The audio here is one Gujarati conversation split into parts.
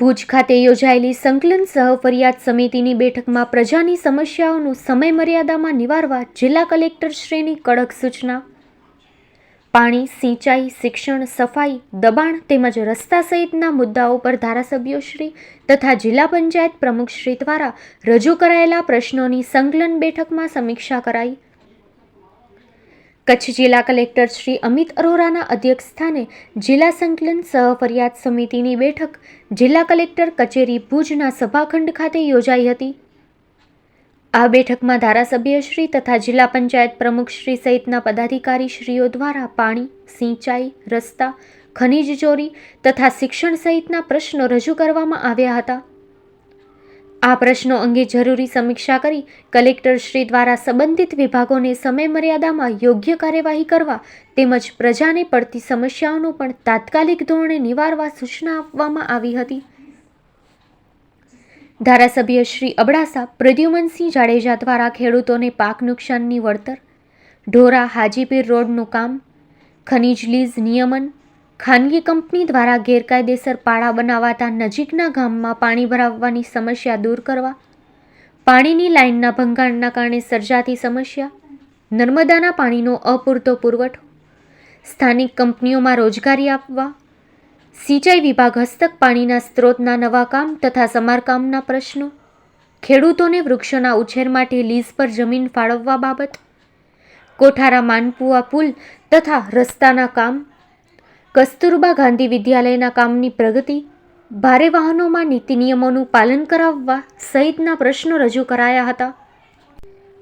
ભુજ ખાતે યોજાયેલી સંકલન સહ ફરિયાદ સમિતિની બેઠકમાં પ્રજાની સમસ્યાઓનું સમય મર્યાદામાં નિવારવા જિલ્લા કલેક્ટર શ્રીની કડક સૂચના. પાણી, સિંચાઈ, શિક્ષણ, સફાઈ, દબાણ તેમજ રસ્તા સહિતના મુદ્દાઓ પર ધારાસભ્યોશ્રી તથા જિલ્લા પંચાયત પ્રમુખશ્રી દ્વારા રજૂ કરાયેલા પ્રશ્નોની સંકલન બેઠકમાં સમીક્ષા કરાઈ. કચ્છ જિલ્લા કલેક્ટર શ્રી અમિત અરોરાના અધ્યક્ષસ્થાને જિલ્લા સંકલન સહ ફરિયાદ સમિતિની બેઠક જિલ્લા કલેક્ટર કચેરી ભુજના સભાખંડ ખાતે યોજાઈ હતી. આ બેઠકમાં ધારાસભ્યશ્રી તથા જિલ્લા પંચાયત પ્રમુખશ્રી સહિતના પદાધિકારીશ્રીઓ દ્વારા પાણી, સિંચાઈ, રસ્તા, ખનીજ ચોરી તથા શિક્ષણ સહિતના પ્રશ્નો રજૂ કરવામાં આવ્યા હતા. આ પ્રશ્નો અંગે જરૂરી સમીક્ષા કરી કલેક્ટર શ્રી દ્વારા સંબંધિત વિભાગોને સમય મર્યાદામાં યોગ્ય કાર્યવાહી કરવા તેમજ પ્રજાને પડતી સમસ્યાઓનું પણ તાત્કાલિક ધોરણે નિવારવા સૂચના આપવામાં આવી હતી. ધારાસભ્ય શ્રી અબડાસા પ્રદ્યુમનસિંહ જાડેજા દ્વારા ખેડૂતોને પાક નુકસાનની વળતર, ઢોરા, હાજીપીર રોડનું કામ, ખનીજ લીઝ નિયમન ખાનગી કંપની દ્વારા ગેરકાયદેસર પાળા બનાવાતા નજીકના ગામમાં પાણી ભરાવવાની સમસ્યા દૂર કરવા, પાણીની લાઇનના ભંગાણના કારણે સર્જાતી સમસ્યા, નર્મદાના પાણીનો અપૂરતો પુરવઠો, સ્થાનિક કંપનીઓમાં રોજગારી આપવા, સિંચાઈ વિભાગ હસ્તક પાણીના સ્ત્રોતના નવા કામ તથા સમારકામના પ્રશ્નો, ખેડૂતોને વૃક્ષોના ઉછેર માટે લીઝ પર જમીન ફાળવવા બાબત, કોઠારા માનપુઆ પુલ તથા રસ્તાના કામ કસ્તુરબા ગાંધી વિદ્યાલયના કામની પ્રગતિ, ભારે વાહનોમાં નીતિ નિયમોનું પાલન કરાવવા સહિતના પ્રશ્નો રજૂ કરાયા હતા.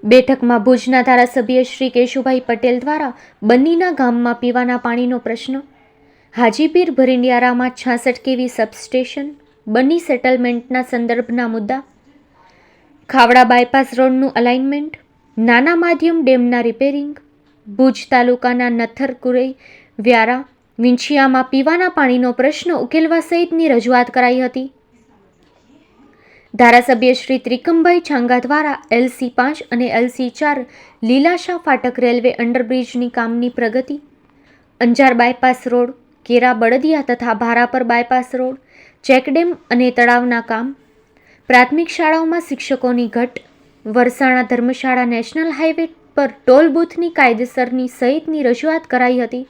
બેઠકમાં ભુજના ધારાસભ્ય શ્રી કેશુભાઈ પટેલ દ્વારા બન્નીના ગામમાં પીવાના પાણીનો પ્રશ્ન, હાજીપીર ભરિંડિયારામાં છાસઠ કેવી સબસ્ટેશન, બન્ની સેટલમેન્ટના સંદર્ભના મુદ્દા, ખાવડા બાયપાસ રોડનું અલાઇનમેન્ટ, નાના માધ્યમ ડેમના રિપેરિંગ, ભુજ તાલુકાના નથરકુરઈ વ્યારા વિંછિયામાં પીવાના પાણીનો પ્રશ્ન ઉકેલવા સહિતની રજૂઆત કરાઈ હતી. ધારાસભ્ય શ્રી ત્રિકમભાઈ છાંગા દ્વારા એલસી પાંચ અને એલસી ચાર લીલાશા ફાટક રેલવે અંડરબ્રિજની કામની પ્રગતિ. અંજાર બાયપાસ રોડ, કેરા બળદિયા તથા ભારાપર બાયપાસ રોડ, ચેકડેમ અને તળાવના કામ. પ્રાથમિક શાળાઓમાં શિક્ષકોની ઘટ. વરસાણા ધર્મશાળા નેશનલ હાઈવે પર ટોલ બૂથની કાયદેસરની સહિતની રજૂઆત કરાઈ હતી.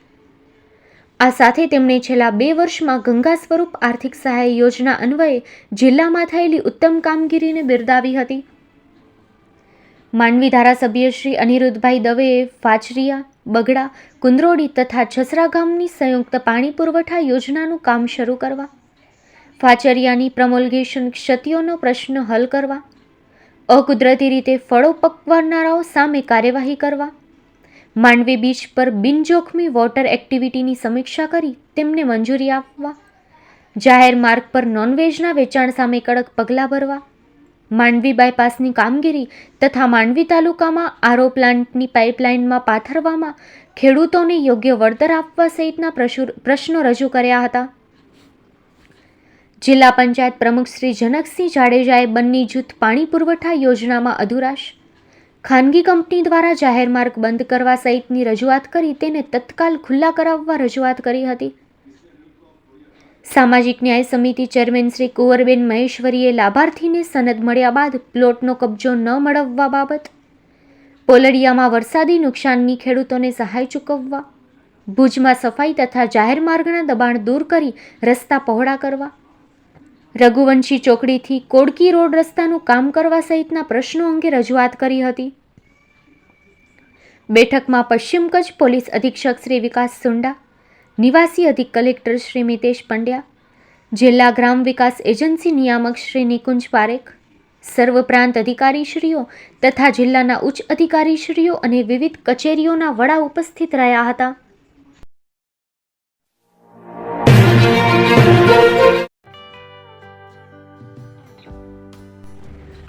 આ સાથે તેમણે છેલ્લા બે વર્ષમાં ગંગા સ્વરૂપ આર્થિક સહાય યોજના અન્વયે જિલ્લામાં થયેલી ઉત્તમ કામગીરીને બિરદાવી હતી. માંડવી ધારાસભ્ય શ્રી અનિરુદ્ધભાઈ દવેએ ફાચરિયા બગડા, કુંદરોડી તથા છસરા ગામની સંયુક્ત પાણી પુરવઠા યોજનાનું કામ શરૂ કરવા ફાચરિયાની પ્રમોલ્ગેશન ક્ષતિઓનો પ્રશ્ન હલ કરવા, અકુદરતી રીતે ફળો પકવનારાઓ સામે કાર્યવાહી કરવા માંડવી બીચ પર બિનજોખમી વોટર એક્ટિવિટીની સમીક્ષા કરી તેમને મંજૂરી આપવા. જાહેર માર્ગ પર નોનવેજના વેચાણ સામે કડક પગલાં ભરવા. માંડવી બાયપાસની કામગીરી તથા માંડવી તાલુકામાં આરો પ્લાન્ટની પાઇપલાઇનમાં પાથરવામાં ખેડૂતોને યોગ્ય વળતર આપવા સહિતના પ્રશ્નો રજૂ કર્યા હતા. જિલ્લા પંચાયત પ્રમુખ શ્રી જનકસિંહ જાડેજાએ બંની જૂથ પાણી પુરવઠા યોજનામાં અધુરાશ. ખાનગી કંપની દ્વારા જાહેર માર્ગ બંધ કરવા સહિતની રજૂઆત કરી તેને તત્કાલ ખુલ્લા કરાવવા રજૂઆત કરી હતી. સામાજિક ન્યાય સમિતિ ચેરમેન શ્રી કુંવરબેન મહેશ્વરીએ લાભાર્થીને સનદ મળ્યા બાદ પ્લોટનો કબજો ન મળવવા બાબત, પોલડિયામાં વરસાદી નુકસાનની ખેડૂતોને સહાય ચૂકવવા, ભુજમાં સફાઈ તથા જાહેર માર્ગના દબાણ દૂર કરી રસ્તા પહોળા કરવા રઘુવંશી ચોકડીથી કોડકી રોડ રસ્તાનું કામ કરવા સહિતના પ્રશ્નો અંગે રજૂઆત કરી હતી. બેઠકમાં પશ્ચિમ કચ્છ પોલીસ અધિક્ષક શ્રી વિકાસ સુંડા, નિવાસી અધિક કલેક્ટર શ્રી મિતેશ પંડ્યા, જિલ્લા ગ્રામ વિકાસ એજન્સી નિયામક શ્રી નિકુંજ પારેખ, સર્વ પ્રાંત અધિકારીશ્રીઓ તથા જિલ્લાના ઉચ્ચ અધિકારીશ્રીઓ અને વિવિધ કચેરીઓના વડા ઉપસ્થિત રહ્યા હતા.